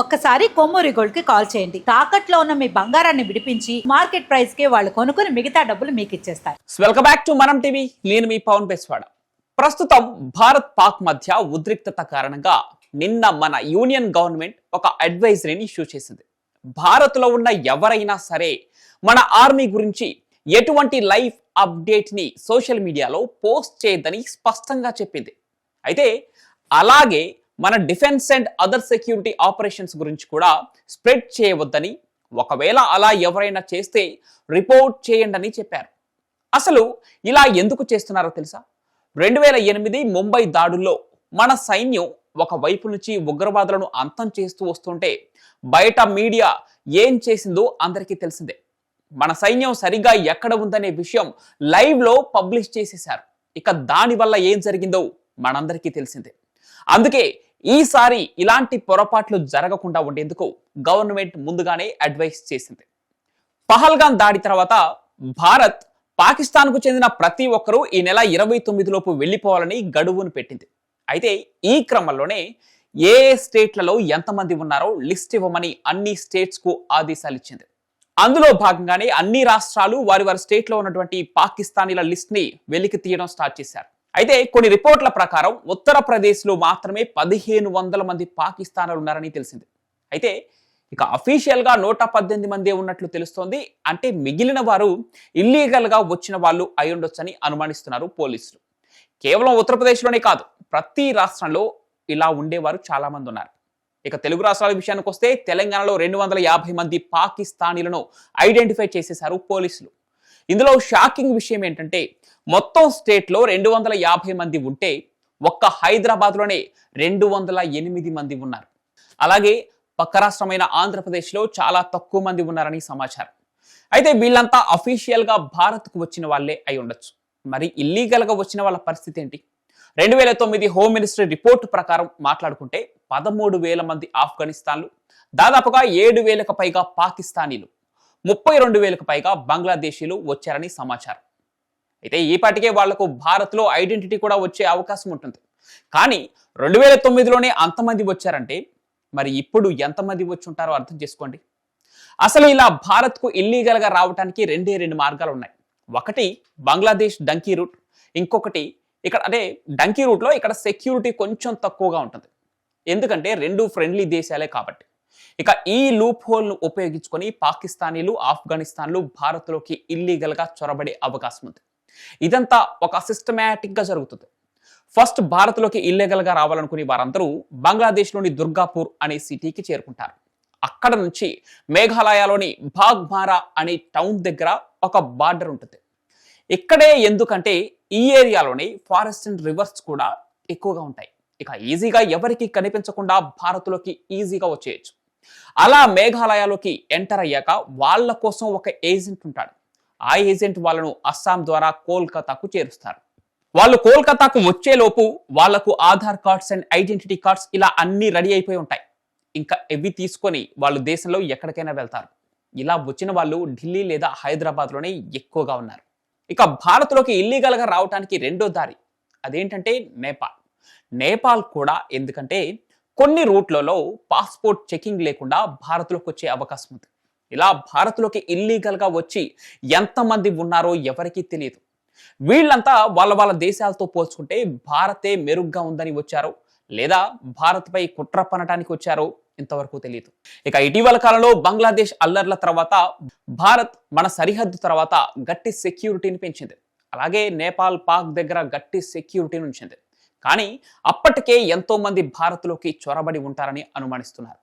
ఒక్కసారి కొమ్మూరి గోల్డ్కి కాల్ చేయండి. తాకట్లో ఉన్న మీ బంగారాన్ని విడిపించి మార్కెట్ ప్రైస్కి వాళ్ళు కొనుక్కుని మిగతా డబ్బులు మీకు ఇచ్చేస్తారు. వెల్కమ్ బ్యాక్ టు మనం టీవీ నేను మీ పవన్ బెస్వాడ. ప్రస్తుతం భారత్ పాక్ మధ్య ఉద్రిక్తత కారణంగా నిన్న మన యూనియన్ గవర్నమెంట్ ఒక అడ్వైజరీని ఇష్యూ చేసింది. భారత్లో ఉన్న ఎవరైనా సరే మన ఆర్మీ గురించి ఎటువంటి లైఫ్ అప్డేట్ని సోషల్ మీడియాలో పోస్ట్ చేయదని స్పష్టంగా చెప్పింది. అయితే అలాగే మన defence and other security operations గురించి కూడా స్ప్రెడ్ చేయవద్దని ఒకవేళ అలా ఎవరైనా చేస్తే రిపోర్ట్ చేయండి అని చెప్పారు. అసలు ఇలా ఎందుకు చేస్తున్నారో తెలుసా? రెండు వేల ఎనిమిది ముంబై దాడుల్లో మన సైన్యం ఒక వైపు నుంచి ఉగ్రవాదులను అంతం చేస్తూ వస్తుంటే బయట మీడియా ఏం చేసిందో అందరికీ తెలిసిందే. మన సైన్యం సరిగా ఎక్కడ ఉందనే విషయం లైవ్లో పబ్లిష్ చేసేశారు. ఇక దానివల్ల ఏం జరిగిందో మనందరికీ తెలిసిందే. అందుకే ఈసారి ఇలాంటి పొరపాట్లు జరగకుండా ఉండేందుకు గవర్నమెంట్ ముందుగానే అడ్వైస్ చేసింది. పహల్గాన్ దాడి తర్వాత భారత్ పాకిస్తాన్కు చెందిన ప్రతి ఒక్కరూ ఈ నెల ఇరవై తొమ్మిదిలోపు వెళ్ళిపోవాలని గడువును పెట్టింది. అయితే ఈ క్రమంలోనే ఏ ఏ స్టేట్లలో ఎంతమంది ఉన్నారో లిస్ట్ ఇవ్వమని అన్ని స్టేట్స్కు ఆదేశాలు ఇచ్చింది. అందులో భాగంగానే అన్ని రాష్ట్రాలు వారి వారి స్టేట్లో ఉన్నటువంటి పాకిస్తానీల లిస్ట్ని వెలికి తీయడం స్టార్ట్ చేశారు. అయితే కొన్ని రిపోర్ట్ల ప్రకారం ఉత్తరప్రదేశ్లో మాత్రమే పదిహేను వందల మంది పాకిస్తాన్లు ఉన్నారని తెలిసింది. అయితే ఇక అఫీషియల్గా నూట పద్దెనిమిది మంది ఉన్నట్లు తెలుస్తోంది. అంటే మిగిలిన వారు ఇల్లీగల్గా వచ్చిన వాళ్ళు అయి ఉండొచ్చని అనుమానిస్తున్నారు పోలీసులు. కేవలం ఉత్తరప్రదేశ్లోనే కాదు ప్రతి రాష్ట్రంలో ఇలా ఉండేవారు చాలా మంది ఉన్నారు. ఇక తెలుగు రాష్ట్రాల విషయానికి వస్తే తెలంగాణలో రెండు వందల యాభై మంది పాకిస్తానీలను ఐడెంటిఫై చేసేశారు పోలీసులు. ఇందులో షాకింగ్ విషయం ఏంటంటే మొత్తం స్టేట్లో రెండు వందల యాభై మంది ఉంటే ఒక్క హైదరాబాద్లోనే రెండు వందల ఎనిమిది మంది ఉన్నారు. అలాగే పక్క రాష్ట్రమైన ఆంధ్రప్రదేశ్లో చాలా తక్కువ మంది ఉన్నారని సమాచారం. అయితే వీళ్ళంతా అఫీషియల్గా భారత్కు వచ్చిన వాళ్ళే అయి ఉండొచ్చు. మరి ఇల్లీగల్గా వచ్చిన వాళ్ళ పరిస్థితి ఏంటి? రెండు వేల తొమ్మిది హోమ్ మినిస్ట్రీ రిపోర్టు ప్రకారం మాట్లాడుకుంటే పదమూడు వేల మంది ఆఫ్ఘనిస్తాన్లు దాదాపుగా ఏడు వేలకు పైగా పాకిస్తానీలు. ముప్పై రెండు వేలకు పైగా బంగ్లాదేశీలు వచ్చారని సమాచారం. అయితే ఈ పాటికే వాళ్ళకు భారత్లో ఐడెంటిటీ కూడా వచ్చే అవకాశం ఉంటుంది. కానీ రెండు వేల తొమ్మిదిలోనే అంతమంది వచ్చారంటే మరి ఇప్పుడు ఎంతమంది వచ్చి ఉంటారో అర్థం చేసుకోండి. అసలు ఇలా భారత్కు ఇల్లీగల్గా రావడానికి రెండే రెండు మార్గాలు ఉన్నాయి. ఒకటి బంగ్లాదేశ్ డంకీ రూట్ ఇంకొకటి ఇక్కడ అదే డంకీ రూట్లో ఇక్కడ సెక్యూరిటీ కొంచెం తక్కువగా ఉంటుంది. ఎందుకంటే రెండు ఫ్రెండ్లీ దేశాలే కాబట్టి. ఇక ఈ లూప్ హోల్ను ఉపయోగించుకొని పాకిస్తానీలు ఆఫ్ఘనిస్తాన్లు భారత్లోకి ఇల్లీగల్గా చొరబడే అవకాశం ఉంది. ఇదంతా ఒక సిస్టమేటిక్గా జరుగుతుంది. ఫస్ట్ భారత్లోకి ఇల్లీగల్గా రావాలనుకునే వారందరూ బంగ్లాదేశ్లోని దుర్గాపూర్ అనే సిటీకి చేరుకుంటారు. అక్కడ నుంచి మేఘాలయలోని భాగ్మారా అనే టౌన్ దగ్గర ఒక బార్డర్ ఉంటుంది. ఇక్కడే ఎందుకంటే ఈ ఏరియాలోని ఫారెస్ట్ అండ్ రివర్స్ కూడా ఎక్కువగా ఉంటాయి. ఇక ఈజీగా ఎవరికి కనిపించకుండా భారత్లోకి ఈజీగా వచ్చేయచ్చు. అలా మేఘాలయలోకి ఎంటర్ అయ్యాక వాళ్ళ కోసం ఒక ఏజెంట్ ఉంటాడు. ఆ ఏజెంట్ వాళ్ళను అస్సాం ద్వారా కోల్కతాకు చేరుస్తారు. వాళ్ళు కోల్కతాకు వచ్చేలోపు వాళ్ళకు Aadhaar cards and identity cards ఇలా అన్ని రెడీ అయిపోయి ఉంటాయి. ఇంకా ఇవి తీసుకొని వాళ్ళు దేశంలో ఎక్కడికైనా వెళ్తారు. ఇలా వచ్చిన వాళ్ళు ఢిల్లీ లేదా హైదరాబాద్లోనే ఎక్కువగా ఉన్నారు. ఇక భారత్లోకి ఇల్లీగల్గా రావడానికి రెండో దారి అదేంటంటే నేపాల్. నేపాల్ కూడా ఎందుకంటే కొన్ని రూట్లలో పాస్పోర్ట్ చెకింగ్ లేకుండా భారత్లోకి వచ్చే అవకాశం ఉంది. ఇలా భారత్లోకి ఇల్లీగల్గా వచ్చి ఎంతమంది ఉన్నారో ఎవరికీ తెలియదు. వీళ్ళంతా వాళ్ళ వాళ్ళ దేశాలతో పోల్చుకుంటే భారతే మెరుగ్గా ఉందని వచ్చారు. లేదా భారత్పై కుట్ర పనటానికి వచ్చారో ఇంతవరకు తెలియదు ఇక ఇటీవల కాలంలో బంగ్లాదేశ్ అల్లర్ల తర్వాత భారత్ మన సరిహద్దు తర్వాత గట్టి సెక్యూరిటీని పెంచింది. అలాగే నేపాల్ పాక్ దగ్గర గట్టి సెక్యూరిటీని ఉంచింది. కానీ అప్పటికే ఎంతో మంది భారత్లోకి చొరబడి ఉంటారని అనుమానిస్తున్నారు.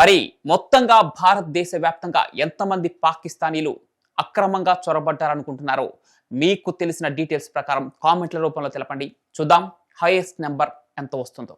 మరి మొత్తంగా భారతదేశ వ్యాప్తంగా ఎంతమంది పాకిస్తానీలు అక్రమంగా చొరబడ్డారనుకుంటున్నారో మీకు తెలిసిన డీటెయిల్స్ ప్రకారం కామెంట్ల రూపంలో తెలపండి. చూద్దాం హైయెస్ట్ నెంబర్ ఎంత వస్తుందో.